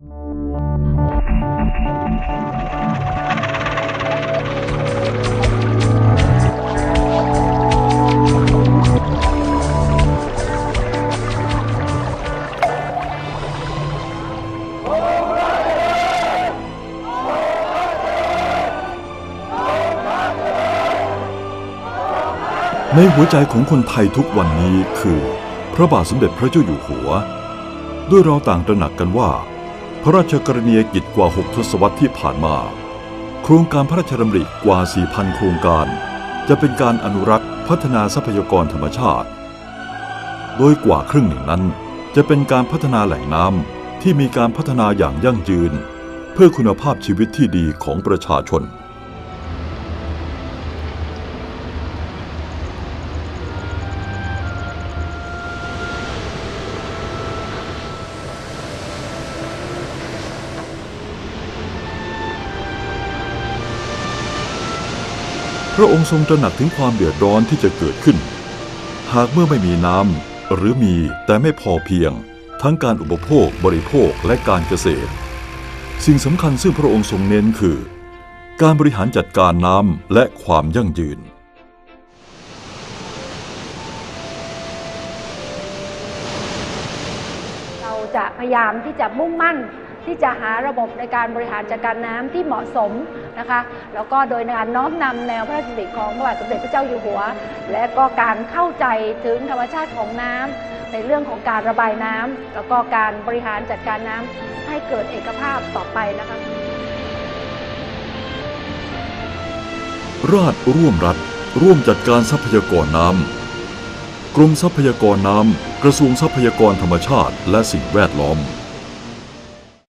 ในหัวใจของคนไทยทุกวันนี้คือ พระบาทสมเด็จพระเจ้าอยู่หัว ด้วยเราต่างตระหนักกันว่า พระราชกรณียกิจกว่า 6 ทศวรรษที่ผ่านมา โครงการพระราชดำริกว่า 4,000 โครงการ จะเป็นการอนุรักษ์พัฒนาทรัพยากรธรรมชาติ โดยกว่าครึ่งหนึ่งนั้น จะเป็นการพัฒนาแหล่งน้ำที่มีการพัฒนาอย่างยั่งยืน เพื่อคุณภาพชีวิตที่ดีของประชาชน ระองค์ทรงตระหนักถึงความเดือดร้อนที่จะเกิดขึ้น หากเมื่อไม่มีน้ำหรือมีแต่ไม่พอเพียง ทั้งการอุปโภคบริโภคและการเกษตร สิ่งสำคัญซึ่งพระองค์ทรงเน้นคือ การบริหารจัดการน้ำและความยั่งยืนเราจะพยายามที่จะมุ่งมั่น ที่จะหาระบบในการบริหารจัดการน้ำที่เหมาะสมนะคะแล้วก็โดยการน้อมนำแนวพระราชดำริของพระบาทสมเด็จพระเจ้าอยู่หัว และก็การเข้าใจถึงธรรมชาติของน้ำในเรื่องของการระบายน้ำแล้วก็การบริหารจัดการน้ำให้เกิดเอกภาพต่อไปนะคะราชร่วมรัฐ ร่วมจัดการทรัพยากรน้ำกรมทรัพยากรน้ำกระทรวงทรัพยากรธรรมชาติ และสิ่งแวดล้อม